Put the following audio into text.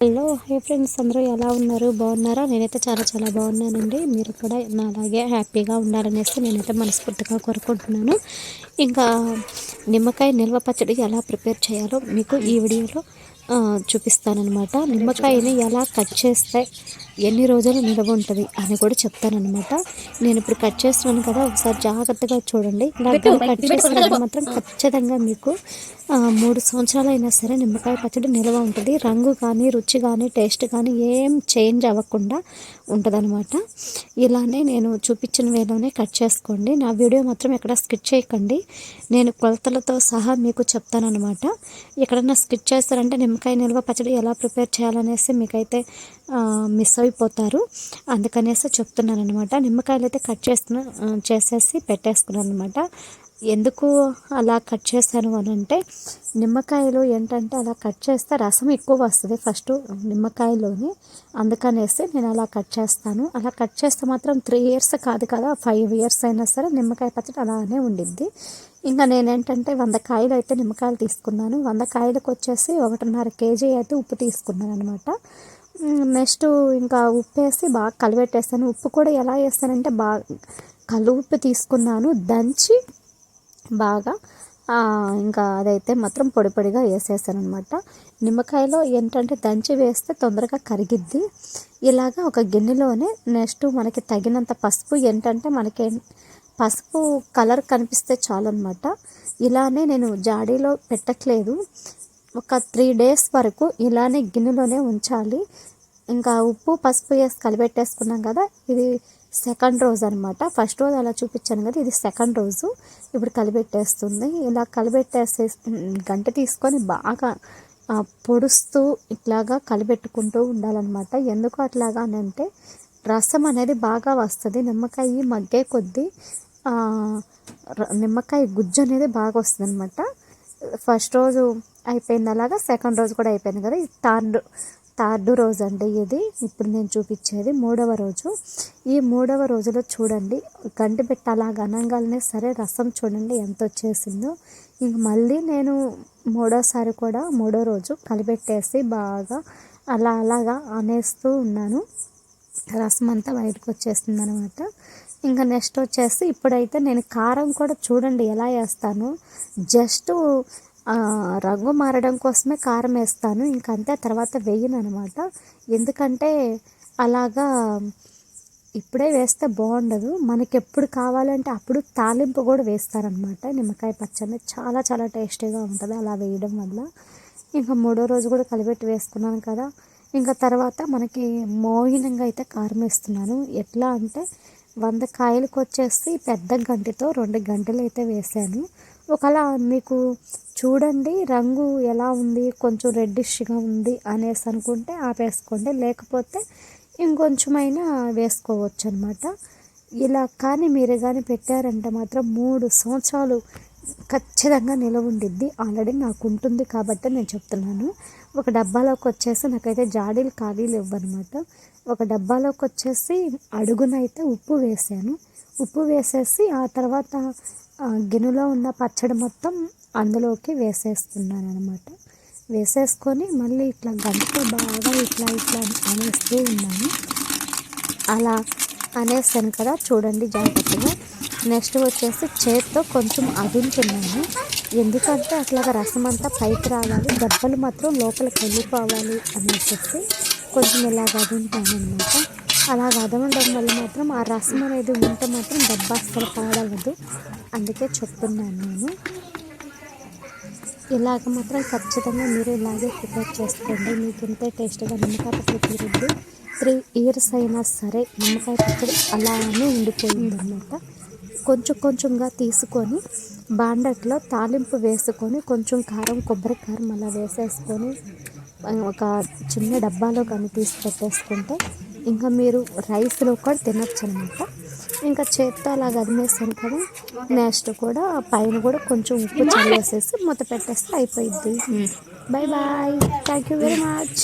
Hello hi friends అందరూ ఎలా ఉన్నారు? బాగున్నారా? నేనైతే చాలా చాలా బాగున్నానండి. మీరు కూడా నా అలాగే హ్యాపీగా ఉండాలనేసి నేనైతే మనస్ఫూర్తిగా కోరుకుంటున్నాను. ఇంకా నిమ్మకాయ నిల్వ పచ్చడి ఎలా ప్రిపేర్ చేయాలో మీకు ఈ వీడియోలో చూపిస్తానమాట నిమ్మకాయని ఎలా కట్ చేస్తే ఎన్ని రోజులు నిలవ ఉంటుంది అని కూడా చెప్తానమాట నేను ఇప్పుడు కట్ చేస్తున్నాను కదా ఒకసారి జాగ్రత్తగా చూడండి. కట్ చేసినప్పుడు మాత్రం ఖచ్చితంగా మీకు మూడు సంవత్సరాలు అయినా సరే నిమ్మకాయ పచ్చడి నిల్వ ఉంటుంది. రంగు కానీ రుచి కానీ టేస్ట్ కానీ ఏం చేంజ్ అవ్వకుండా ఉంటుందన్నమాట. ఇలానే నేను చూపించిన వేలోనే కట్ చేసుకోండి. నా వీడియో మాత్రం ఎక్కడ స్కిచ్ చేయకండి. నేను కొలతలతో సహా మీకు చెప్తానమాట ఎక్కడన్నా స్కిచ్ చేస్తారంటే నిమ్మకాయ నిల్వ పచ్చడి ఎలా ప్రిపేర్ చేయాలనేసి మీకైతే మిస్ అయిపోతారు. అందుకనేసి చెప్తున్నాను అనమాట నిమ్మకాయలు అయితే కట్ చేస్తున్న చేసేసి పెట్టేసుకున్నాను అనమాట ఎందుకు అలా కట్ చేస్తాను అని అంటే నిమ్మకాయలు ఏంటంటే అలా కట్ చేస్తే రసం ఎక్కువ వస్తుంది ఫస్ట్ నిమ్మకాయలోని. అందుకనేసి నేను అలా కట్ చేస్తాను. అలా కట్ చేస్తే మాత్రం త్రీ ఇయర్స్ కాదు కదా ఫైవ్ ఇయర్స్ అయినా సరే నిమ్మకాయ పచ్చడి అలానే ఉండిద్ది. ఇంకా నేనేంటంటే వంద కాయలు అయితే నిమ్మకాయలు తీసుకున్నాను. వంద కాయలకు వచ్చేసి ఒకటిన్నర కేజీ అయితే ఉప్పు తీసుకున్నాను అనమాట నెక్స్ట్ ఇంకా ఉప్పు వేసి బాగా కలిపెట్టేస్తాను ఉప్పు కూడా ఎలా వేస్తానంటే బాగా కలు ఉప్పు తీసుకున్నాను. దంచి బాగా ఇంకా అదైతే మాత్రం పొడి పొడిగా వేసేసాను అనమాట నిమ్మకాయలో ఏంటంటే దంచి వేస్తే తొందరగా కరిగిద్ది. ఇలాగా ఒక గిన్నెలోనే నెక్స్ట్ మనకి తగినంత పసుపు ఏంటంటే మనకి పసుపు కలర్ కనిపిస్తే చాలు అనమాట ఇలానే నేను జాడీలో పెట్టట్లేదు. ఒక త్రీ డేస్ వరకు ఇలానే గిన్నెలోనే ఉంచాలి. ఇంకా ఉప్పు పసుపు వేసి కలిపెట్టేసుకున్నాం కదా ఇది సెకండ్ రోజు అనమాట ఫస్ట్ రోజు అలా చూపించాను కదా ఇది సెకండ్ రోజు. ఇప్పుడు కలిపెట్టేస్తుంది. ఇలా కలిపెట్టేసే గంట తీసుకొని బాగా పొడుస్తూ ఇట్లాగా కలిపెట్టుకుంటూ ఉండాలన్నమాట. ఎందుకు అట్లాగా అని అంటే రసం అనేది బాగా వస్తుంది. నిమ్మకాయ మగ్గే కొద్దీ నిమ్మకాయ గుజ్జు అనేది బాగా వస్తుంది అనమాట ఫస్ట్ రోజు అయిపోయింది అలాగా సెకండ్ రోజు కూడా అయిపోయింది కదా. థర్డ్ థర్డ్ రోజు అండి ఇది. ఇప్పుడు నేను చూపించేది మూడవ రోజు. ఈ మూడవ రోజులో చూడండి గంటి పెట్టి అలా గనంగానే సరే రసం చూడండి ఎంత వచ్చేసిందో. ఇంక మళ్ళీ నేను మూడోసారి కూడా మూడో రోజు కలిపెట్టేసి బాగా అలా అలాగా అనేస్తూ ఉన్నాను. రసం అంతా బయటకు వచ్చేస్తుంది అనమాట ఇంకా నెక్స్ట్ వచ్చేసి ఇప్పుడైతే నేను కారం కూడా చూడండి ఎలా వేస్తాను. జస్ట్ రంగు మారడం కోసమే కారం వేస్తాను. ఇంకంతే తర్వాత వేయను అనమాట ఎందుకంటే అలాగా ఇప్పుడే వేస్తే బాగుండదు. మనకి ఎప్పుడు కావాలంటే అప్పుడు తాలింపు కూడా వేస్తారనమాట నిమ్మకాయ పచ్చడి చాలా చాలా టేస్టీగా ఉంటుంది అలా వేయడం వల్ల. ఇంకా మూడో రోజు కూడా కలిపెట్టి వేసుకున్నాను కదా. ఇంకా తర్వాత మనకి మోహినంగా అయితే కారం వేస్తున్నాను. ఎట్లా అంటే వంద కాయలకు వచ్చేసి పెద్ద గంటితో రెండు గంటలు అయితే వేసాను. ఒకవేళ మీకు చూడండి రంగు ఎలా ఉంది కొంచెం రెడ్డిష్గా ఉంది అనేసి అనుకుంటే ఆపేసుకోండి. లేకపోతే ఇంకొంచెమైనా వేసుకోవచ్చు అనమాట ఇలా కానీ మీరు కానీ పెట్టారంటే మాత్రం మూడు సంవత్సరాలు ఖచ్చితంగా నిలవ ఉండిద్ది. ఆల్రెడీ నాకు ఉంటుంది కాబట్టి నేను చెప్తున్నాను. ఒక డబ్బాలోకి వచ్చేసి నాకైతే జాడీలు ఖాళీలు ఇవ్వనమాట ఒక డబ్బాలోకి వచ్చేసి అడుగునైతే ఉప్పు వేసాను. ఉప్పు వేసేసి ఆ తర్వాత గిన్నెలో ఉన్న పచ్చడి మొత్తం అందులోకి వేసేస్తున్నాను అనమాట వేసేసుకొని మళ్ళీ ఇట్లా గంటతో బాగా ఇట్లా ఇట్లా అనేస్తూ ఉన్నాను. అలా అనేసాను కదా చూడండి జాగ్రత్తగా. నెక్స్ట్ వచ్చేసి చేత్తో కొంచెం అదుంటున్నాను ఎందుకంటే అట్లాగా రసం అంతా పైకి రావాలి దెబ్బలు మాత్రం లోపలికి వెళ్ళిపోవాలి అనేసి. కొంచెం ఇలాగ అదుంటాను అనమాట అలాగ అదమడం వల్ల మాత్రం ఆ రసం అనేది ఉంటే మాత్రం దెబ్బ అస్సలు పాడవదు. అందుకే చెప్తున్నాను నేను. ఇలాగ మాత్రం ఖచ్చితంగా మీరు ఇలాగే ప్రిపేర్ చేసుకోండి. మీకు ఇంతే టేస్ట్గా నిమ్మకాయ పచ్చడి కుదిరిద్ది త్రీ ఇయర్స్ అయినా సరే నిమ్మకాయ పచ్చడి అలానే ఉండిపోయింది అనమాట కొంచెం కొంచెంగా తీసుకొని బాండట్లో తాలింపు వేసుకొని కొంచెం కారం కొబ్బరి కారం అలా వేసేసుకొని ఒక చిన్న డబ్బాలో కానీ తీసి పెట్టేసుకుంటే ఇంకా మీరు రైస్లో కూడా తినచ్చు అనమాట ఇంకా చేత్తో అలా గదిమేసాను కదా నెక్స్ట్ కూడా పైన కూడా కొంచెం ఉప్పు చల్లేసేసి మూత పెట్టేస్తే అయిపోయింది bye bye. Thank you very much